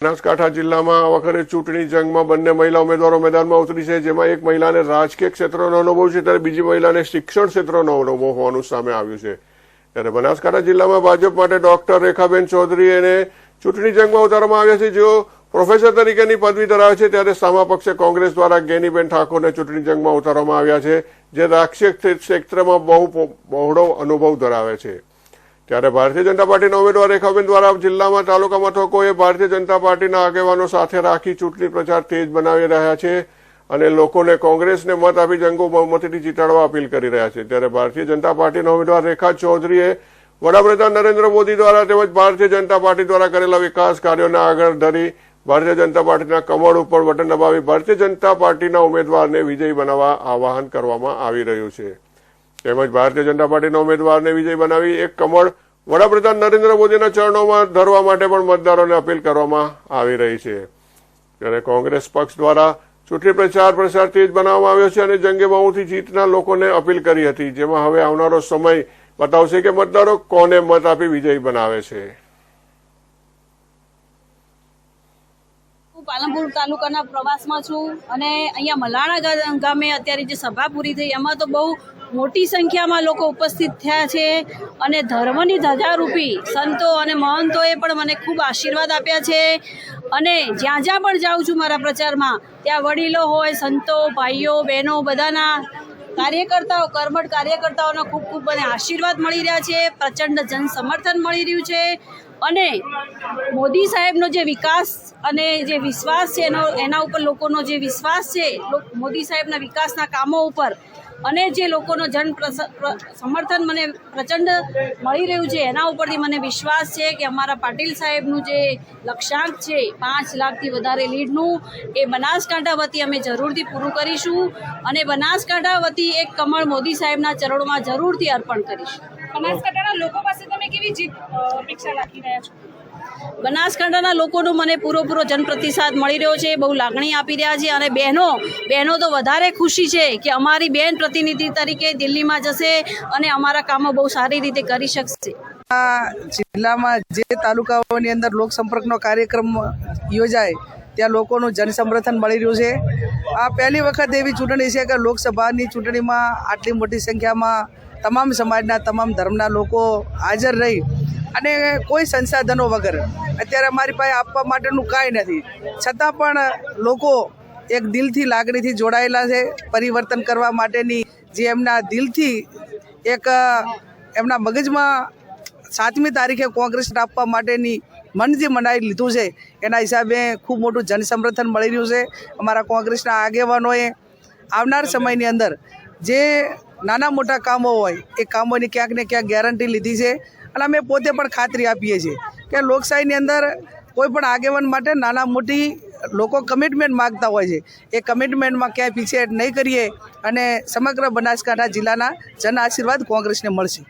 બનાસકાંઠા જિલ્લામાં આ વખતે ચૂંટણી જંગમાં બંને મહિલા ઉમેદવારો મેદાનમાં ઉતરી છે, જેમાં એક મહિલાને રાજકીય ક્ષેત્રનો અનુભવ છે, ત્યારે બીજી મહિલાને શિક્ષણ ક્ષેત્રનો અનુભવ હોવાનું સામે આવ્યું છે. ત્યારે બનાસકાંઠા જિલ્લામાં ભાજપ માટે ડોક્ટર રેખાબેન ચૌધરી એને ચૂંટણી જંગમાં ઉતારવામાં આવ્યા છે. જેઓ પ્રોફેસર તરીકેની પદવી ધરાવે છે, ત્યારે સામા પક્ષે કોંગ્રેસ દ્વારા ગેનીબેન ઠાકોરને ચૂંટણી જંગમાં ઉતારવામાં આવ્યા છે, જે રાજકીય ક્ષેત્રમાં બહુ બહોળો અનુભવ ધરાવે છે. ત્યારે ભારતીય જનતા પાર્ટીના ઉમેદવાર રેખાબેન દ્વારા જિલ્લામાં તાલુકા મથકોએ ભારતીય જનતા પાર્ટીના આગેવાનો સાથે રાખી ચૂંટણી પ્રચાર તેજ બનાવી રહ્યા છે અને લોકોને કોંગ્રેસને મત આપી જંગો બહુમતીથી જીતાડવા અપીલ કરી રહ્યા છે. ત્યારે ભારતીય જનતા પાર્ટીના ઉમેદવાર રેખા ચૌધરીએ વડાપ્રધાન નરેન્દ્ર મોદી દ્વારા તેમજ ભારતીય જનતા પાર્ટી દ્વારા કરેલા વિકાસ કાર્યોને આગળ ધરી ભારતીય જનતા પાર્ટીના કમળ ઉપર બટન દબાવી ભારતીય જનતા પાર્ટીના ઉમેદવારને વિજયી બનાવવા આહવાન કરવામાં આવી રહ્યું છે. તેમજ ભારતીય જનતા પાર્ટીના ઉમેદવારને વિજય બનાવી એક કમળ વડાપ્રધાન નરેન્દ્ર મોદીના ચરણોમાં ધરવા માટે પણ મતદારોને અપીલ કરવામાં આવી રહી છે. ત્યારે કોંગ્રેસ પક્ષ દ્વારા ચૂંટણી પ્રચાર પ્રસાર તેજ બનાવવામાં આવ્યો છે અને જંગે બહુથી જીતના લોકોને અપીલ કરી હતી. જેમાં હવે આવનારો સમય બતાવશે કે મતદારો કોને મત આપી વિજયી બનાવે છે. પાલનપુર તાલુકાના પ્રવાસમાં છું અને અહીંયા મલાણા ગામે અત્યારે જે સભા પૂરી થઈ, એમાં તો બહુ મોટી સંખ્યામાં લોકો ઉપસ્થિત થયા છે અને ધર્મની ધજારૂપી સંતો અને મહંતોએ પણ મને ખૂબ આશીર્વાદ આપ્યા છે. અને જ્યાં જ્યાં પણ જાઉં છું મારા પ્રચારમાં, ત્યાં વડીલો હોય, સંતો, ભાઈઓ, બહેનો બધાના કાર્યકર્તાઓ, કર્મઠ કાર્યકર્તાઓના ખૂબ ખૂબ મને આશીર્વાદ મળી રહ્યા છે, પ્રચંડ જન સમર્થન મળી રહ્યું છે અને મોદી સાહેબનો જે વિકાસ અને જે વિશ્વાસ છે એનો, એના ઉપર લોકોનો જે વિશ્વાસ છે મોદી સાહેબના વિકાસના કામો ઉપર અને જે લોકોનો જન સમર્થન મને પ્રચંડ મળી રહ્યું છે, એના ઉપરથી મને વિશ્વાસ છે કે અમારા પાટીલ સાહેબનું જે લક્ષ્યાંક છે પાંચ લાખથી વધારે લીડનું, એ બનાસકાંઠા વતી અમે જરૂરથી પૂરું કરીશું અને બનાસકાંઠા વતી એક કમળ મોદી સાહેબના ચરણોમાં જરૂરથી અર્પણ કરીશું. બનાસકાંઠાના લોકો પાસે તમે કેવી જીત અપેક્ષા રાખી રહ્યા છો? બનાસકાંઠાના લોકોનો મને પૂરેપૂરો પૂરો જનપ્રતિસાદ મળી રહ્યો છે, બહુ લાગણી આપી રહ્યા છે અને બહેનો બહેનો તો વધારે ખુશી છે કે અમારી બહેન પ્રતિનિધિ તરીકે દિલ્હીમાં જશે અને અમારા કામો બહુ સારી રીતે કરી શકશે. જિલ્લામાં જે તાલુકાઓની અંદર લોકસંપર્કનો કાર્યક્રમ યોજાય, ત્યાં લોકોનું જનસમર્થન મળી રહ્યું છે. આ પહેલી વખત એવી ચૂંટણી છે કે લોકસભાની ચૂંટણીમાં આટલી મોટી સંખ્યામાં તમામ સમાજના તમામ ધર્મના લોકો હાજર રહી અને કોઈ સંસાધનો વગર. અત્યારે અમારી પાસે આપવા માટેનું કાંઈ નથી. છતાં પણ લોકો એક દિલથી લાગણીથી જોડાયેલા છે પરિવર્તન કરવા માટેની, જે એમના દિલથી એક એમના મગજમાં સાતમી તારીખે કોંગ્રેસ આપવા માટેની મનથી મનાવી લીધું છે, એના હિસાબે ખૂબ મોટું જનસમર્થન મળી રહ્યું છે. અમારા કોંગ્રેસના આગેવાનોએ આવનાર સમયની અંદર જે નાના મોટા કામો હોય, એ કામોની ક્યાંક ને ક્યાંક ગેરંટી લીધી છે. અને અમે પોતે પણ ખાતરી આપીએ છીએ કે લોકશાહીની અંદર કોઈ પણ આગેવાન માટે નાના મોટી લોકો કમિટમેન્ટ માગતા હોય છે. એ કમિટમેન્ટમાં ક્યાંય પીછેહટ નહીં કરીએ અને સમગ્ર બનાસકાંઠા જિલ્લાના જન આશીર્વાદ કોંગ્રેસને મળશે.